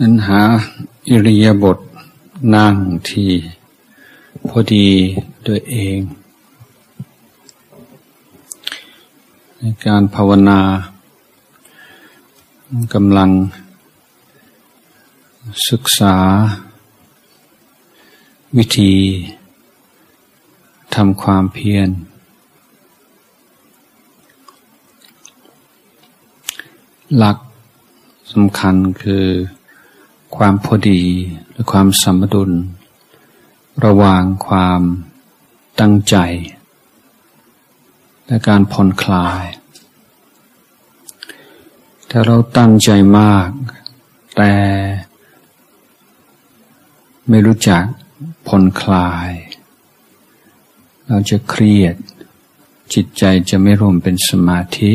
นั้นหาอิริยาบถนั่งที่พอดีด้วยเอง ในการภาวนากำลัง ศึกษา วิธีทำความเพียรหลักสำคัญคือ ความพอดีหรือความสมดุล ระหว่างความตั้งใจ และการผ่อนคลาย ถ้าเราตั้งใจมาก แต่ไม่รู้จักผ่อนคลาย เราจะเครียด จิตใจจะไม่รวมเป็นสมาธิ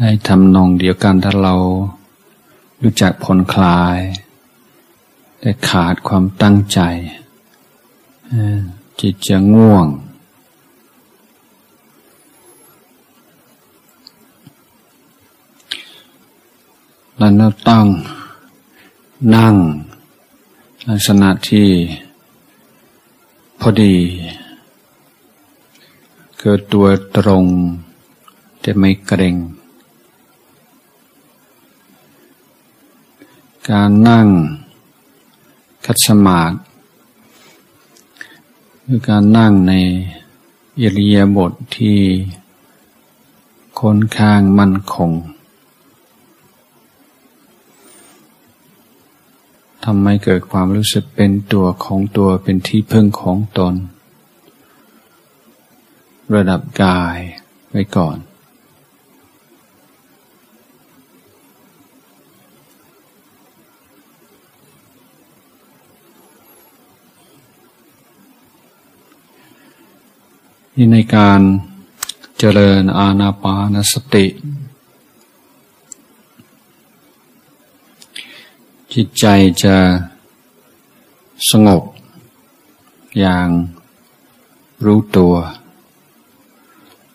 ให้ทำนองเดียวกันถ้าเรา รู้จักผ่อนคลาย แต่ขาดความตั้งใจ จิตจะง่วง แล้วเราต้องนั่ง ลักษณะที่พอดีเกิดตัวตรง แต่ไม่เกร็ง การนั่งคัดสมาธิคือการนั่งในอิริยาบถทที่ค่อนข้างมั่นคงทำให้เกิดความรู้สึกเป็นตัวของตัวเป็นที่พึ่งของตน ระดับกายไว้ก่อน นี่ในการเจริญอาณาปานสติ จิตใจจะสงบ อย่างรู้ตัว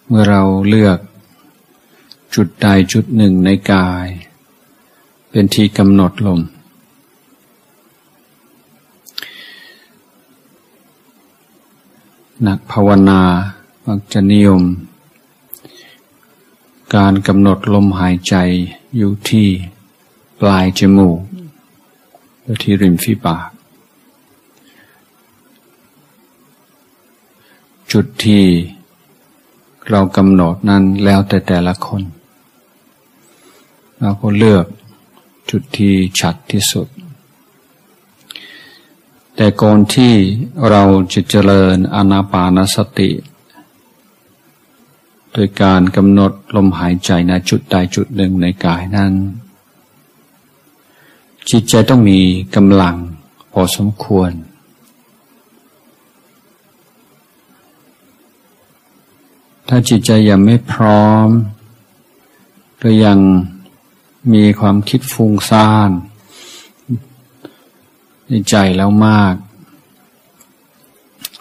เมื่อเราเลือกจุดใดจุดหนึ่งในกาย เป็นที่กำหนดลม นักภาวนามักจะนิยม การกำหนดลมหายใจอยู่ที่ปลายจมูกหรือที่ริมฝีปาก จุดที่เรากำหนดนั้นแล้วแต่แต่ละคน เราก็เลือกจุดที่ชัดที่สุด แต่ก่อนที่เราจะเจริญอนาปานสติ โดยการกำหนดลมหายใจในจุดใดจุดหนึ่งในกายนั้น จิตใจต้องมีกำลังพอสมควร ถ้าจิตใจยังไม่พร้อมหรือยังมีความคิดฟุ้งซ่าน ในใจแล้วมาก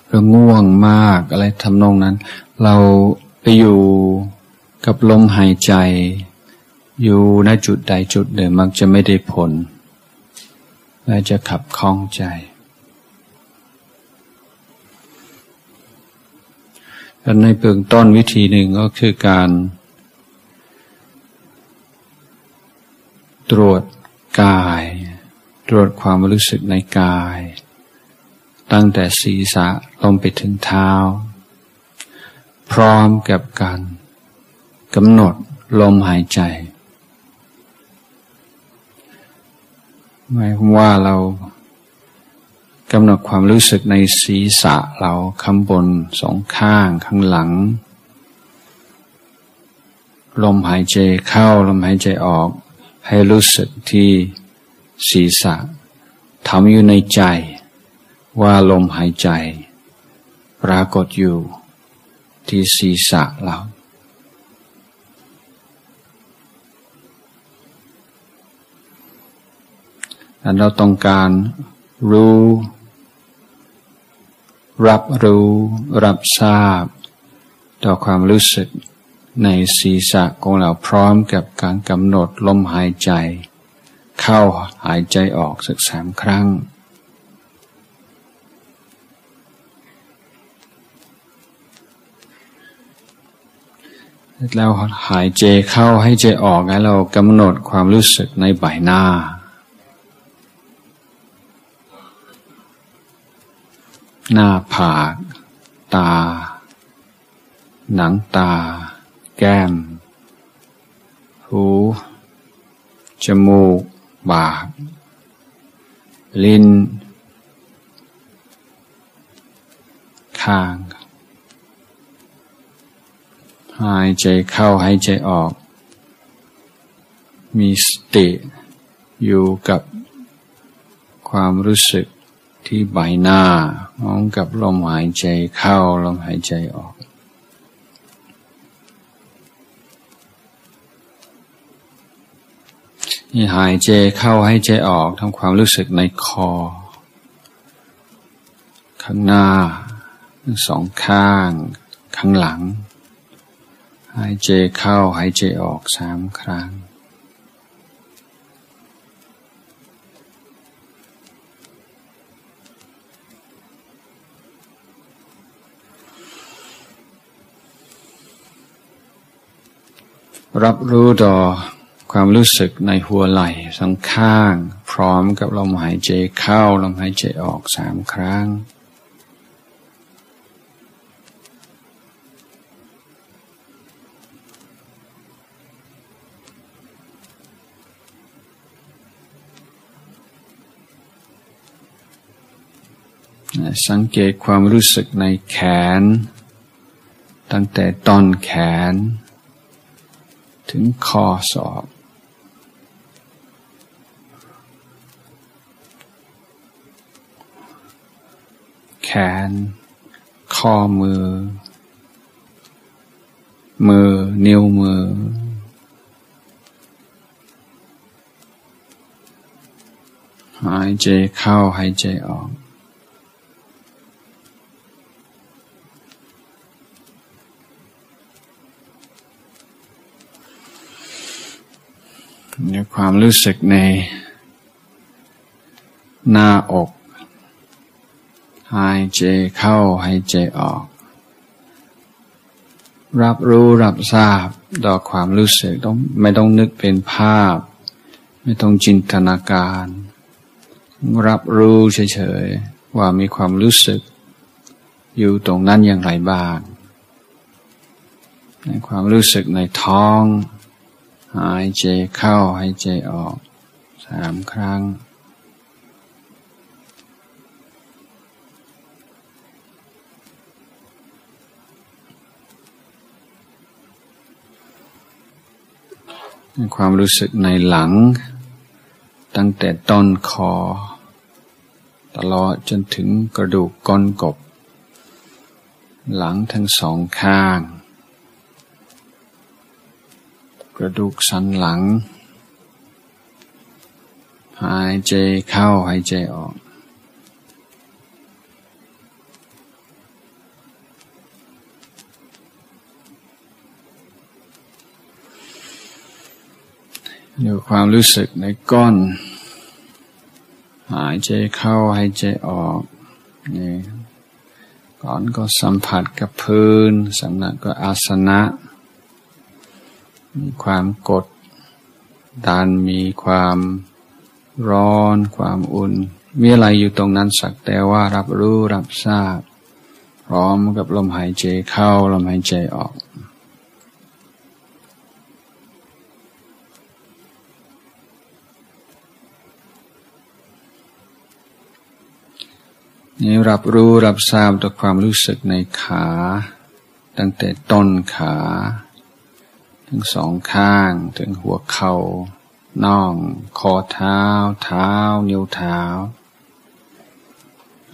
หรือง่วงมากอะไรทำนองนั้น เราไปอยู่กับลมหายใจ อยู่ในจุดใดจุดหนึ่งมักจะไม่ได้ผล และจะขับคล้องใจและในเบื้องต้นวิธีหนึ่งก็คือการ ตรวจกาย ตรวจความรู้สึกในกาย ตั้งแต่ศีรษะลงไปถึงเท้า พร้อมกับการกำหนดลมหายใจ หมายความว่าเรากำหนดความรู้สึกในศีรษะเราข้างบนสองข้างข้างหลัง ลมหายใจเข้าลมหายใจออก ให้รู้สึกที่ ศีรษะทำอยู่ในใจ ว่าลมหายใจ ปรากฏอยู่ ที่ศีรษะเรา อันเราต้องการรู้ รับรู้ รับทราบ ต่อความรู้สึกในศีรษะของเราพร้อมกับการกำหนดลมหายใจ เข้าหายใจออกสักสามครั้ง แล้วหายใจเข้าให้ใจออกแล้วเรากำหนดความรู้สึกในใบหน้าหน้าผากตา หนังตา แก้ม หู จมูก ปากลิ้นคาง หายใจเข้าหายใจออก มีสติอยู่กับความรู้สึกที่ใบหน้า มองกับลมหายใจเข้าลมหายใจออก นี่หายใจเข้าให้ใจออกทำความรู้สึกในคอ ข้างหน้า สองข้าง ข้างหลัง หายใจเข้าหายใจออกสามครั้งรับรู้ต่อ ความรู้สึกในหัวไหล่สองข้าง พร้อมกับลมหายใจเข้าลมหายใจออกสามครั้ง สังเกตความรู้สึกในแขน ตั้งแต่ต้นแขน ถึงคอศอก แขน ข้อมือ มือ นิ้วมือ หายใจเข้าหายใจออกมีความรู้สึกในหน้าอก หายใจเข้าหายใจออก รับรู้รับทราบดอความรู้สึกต้องไม่ต้องนึกเป็นภาพ ไม่ต้องจินตนาการ รับรู้เฉยๆว่ามีความรู้สึก อยู่ตรงนั้นอย่างไรบ้างในความรู้สึกในท้อง หายใจเข้าหายใจออกสามครั้ง ความรู้สึกในหลัง ตั้งแต่ต้นคอ ตลอดจนถึงกระดูกก้นกบ หลังทั้งสองข้าง กระดูกสันหลัง หายใจเข้าหายใจออก อยู่ความรู้สึกในก้น หายใจเข้าหายใจออกนี่ก่อนก็สัมผัสกับพื้นสำนักก็อาสนะ มีความกดดันมีความร้อน ความอุ่น มีอะไรอยู่ตรงนั้นสักแต่ว่ารับรู้รับทราบ พร้อมกับลมหายใจเข้าลมหายใจออก นี่รับรู้รับทราบต่อความรู้สึกในขา ตั้งแต่ต้นขาถึงสองข้างถึงหัวเขา่าน่องคอเท้า เท้า นิ้วเท้า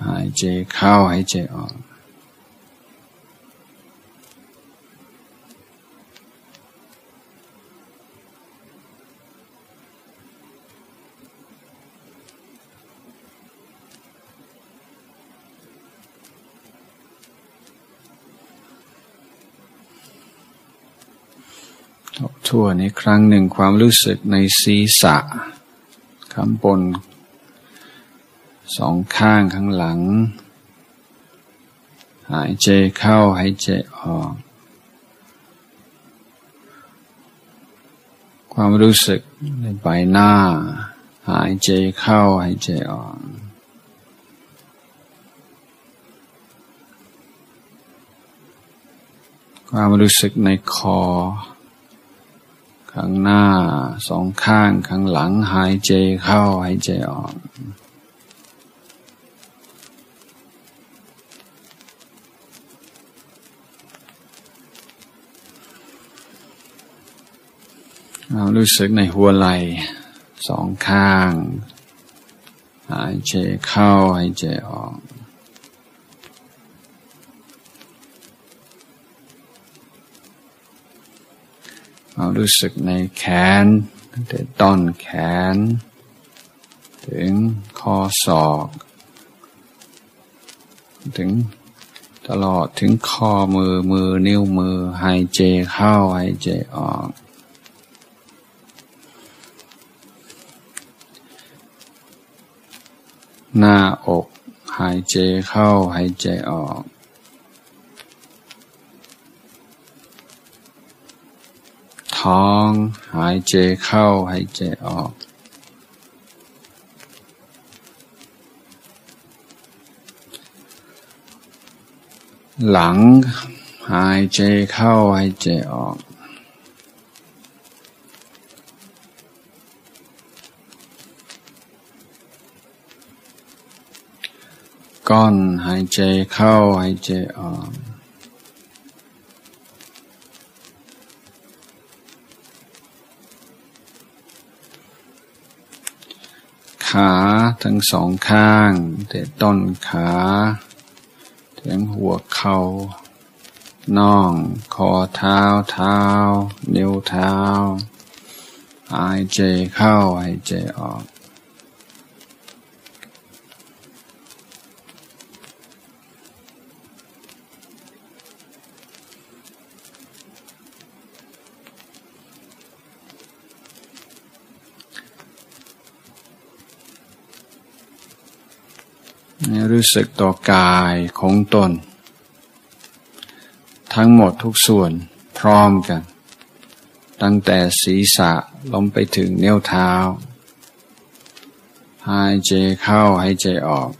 หายใจเข้าหายใจออก ทั่วในครั้งหนึ่งความรู้สึกในศีรษะข้างบนสองข้างข้างหลัง หายใจเข้าหายใจออก ความรู้สึกในใบหน้า หายใจเข้าหายใจออกความรู้สึกในคอ ข้างหน้าสองข้างข้างหลังหายใจเข้าหายใจออก เรารู้สึกในหัวไหล่สองข้าง หายใจเข้าหายใจออก เรารู้สึกในแขนตั้งแต่ต้นแขน ถึงข้อศอก ถึงตลอดถึงข้อมือมือนิ้วมือหายใจเข้าหายใจออก หน้าอกหายใจเข้าหายใจออก ท้อง หายใจเข้า หายใจออก หลัง หายใจเข้า หายใจออก ก้อนหายใจเข้า หายใจออก ขาทั้งสองข้าง แต่ต้นขา ถึงหัวเขา่าน่อง คอเท้าเท้า นิ้วเท้า หายใจเข้าหายใจออก รู้สึกต่อกายของตน ทั้งหมดทุกส่วนพร้อมกัน ตั้งแต่ศีรษะลงไปถึงเนิ้วเท้า หายใจเข้าหายใจออก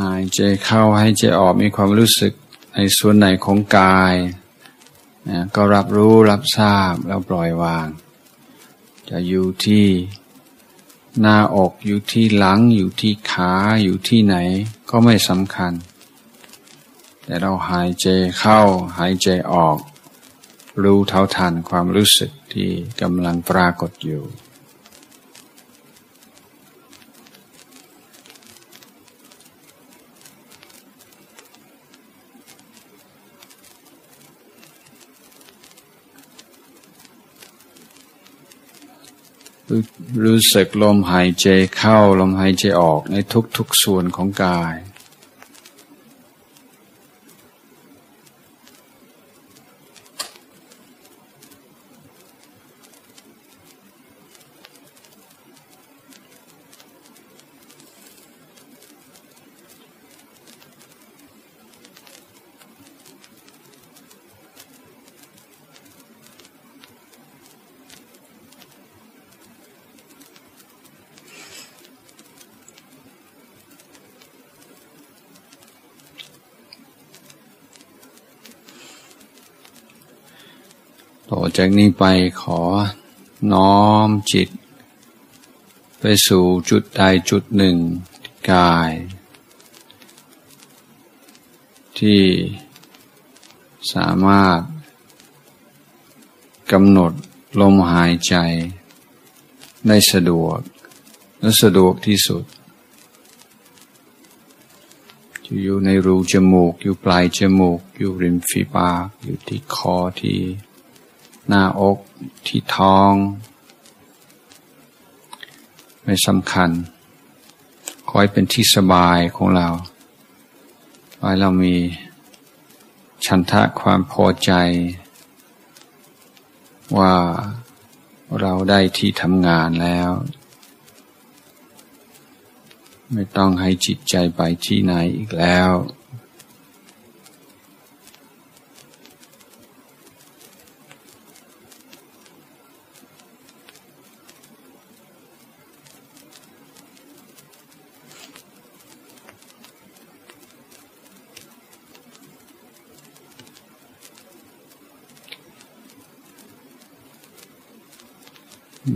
หายใจเข้าหายใจออกมีความรู้สึกในส่วนไหนของกาย ก็รับรู้รับทราบแล้วปล่อยวาง จะอยู่ที่หน้าอกอยู่ที่หลังอยู่ที่ขาอยู่ที่ไหนก็ไม่สำคัญ แต่เราหายใจเข้าหายใจออก รู้เท่าทันความรู้สึกที่กำลังปรากฏอยู่ รู้สึกลมหายใจเข้าลมหายใจออกในทุกๆส่วนของกาย ต่อจากนี้ไปขอน้อมจิต ไปสู่จุดใดจุดหนึ่งกาย ที่สามารถกำหนดลมหายใจได้สะดวกและสะดวกที่สุดอยู่ในรูจมูก อยู่ปลายจมูก อยู่ริมฝีปาก อยู่ที่คอที่ หน้าอกที่ท้อง ไม่สำคัญ ขอให้เป็นที่สบายของเราขอให้เรามีชันทะความพอใจ ว่าเราได้ที่ทำงานแล้ว ไม่ต้องให้จิตใจไปที่ไหนอีกแล้ว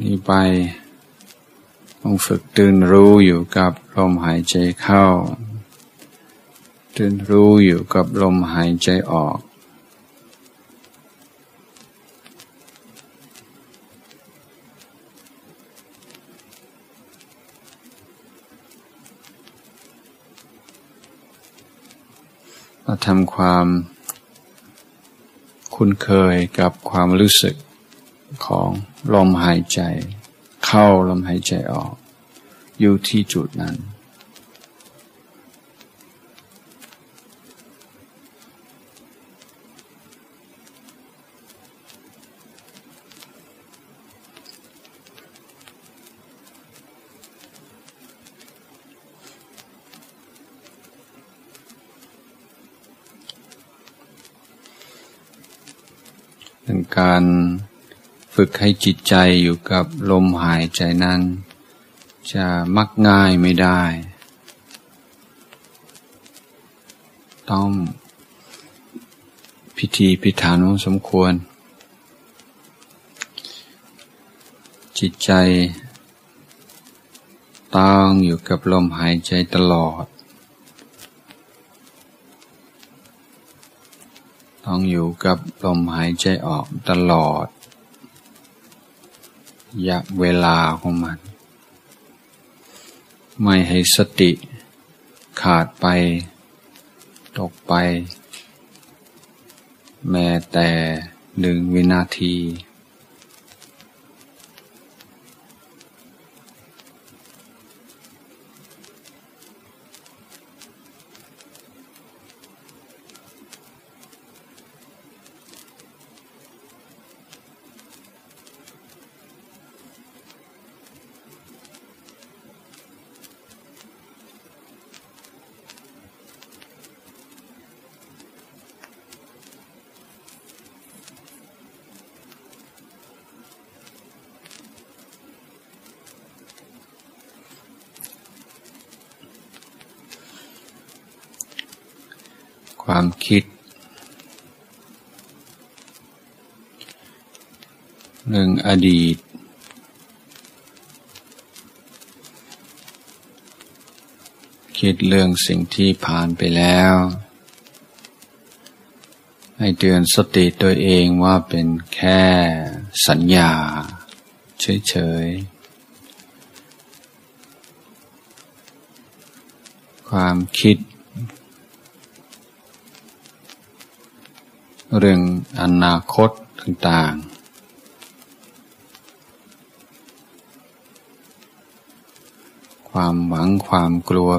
นี่ไปต้องฝึกตื่นรู้อยู่กับลมหายใจเข้า ตื่นรู้อยู่กับลมหายใจออกมาทำความคุ้นเคยกับความรู้สึก ของลมหายใจ เข้าลมหายใจออก อยู่ที่จุดนั้น เป็นการ ฝึกให้จิตใจอยู่กับลมหายใจนั้น จะมักง่ายไม่ได้ ต้องพิธีพิธานสมควร จิตใจต้องอยู่กับลมหายใจตลอด ต้องอยู่กับลมหายใจออกตลอด ยะเวลาของมัน ไม่ให้สติขาดไป ตกไป แม้แต่หนึ่งวินาที ความคิด เรื่องอดีต คิดเรื่องสิ่งที่ผ่านไปแล้ว ให้เตือนสติตัวเองว่าเป็นแค่สัญญา เฉยๆความคิด เรื่องอนาคตต่างๆ ความหวังความกลัว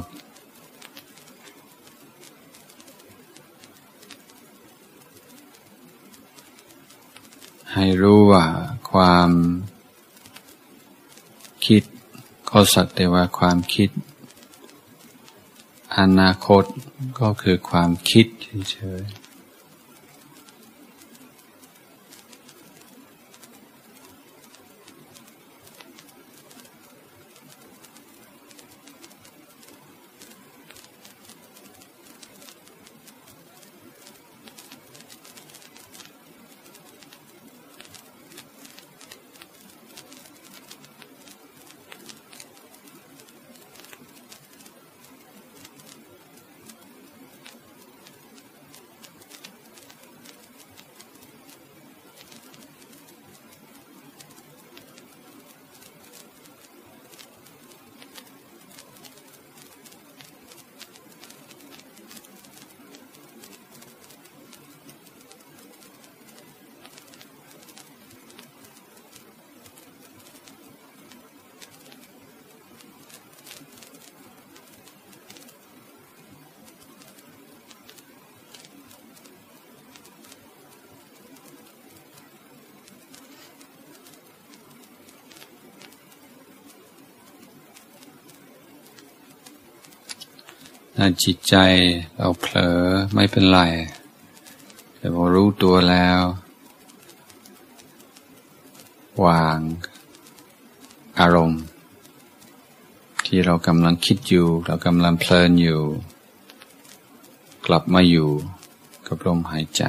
ให้รู้ว่าความคิดก็สักแต่ว่าความคิด อนาคตก็คือความคิดเฉยๆ ถ้าจิตใจเราเผลอไม่เป็นไร แต่พอรู้ตัวแล้ว วาง อารมณ์ ที่เรากำลังคิดอยู่ เรากำลังเพลินอยู่ กลับมาอยู่กับลมหายใจ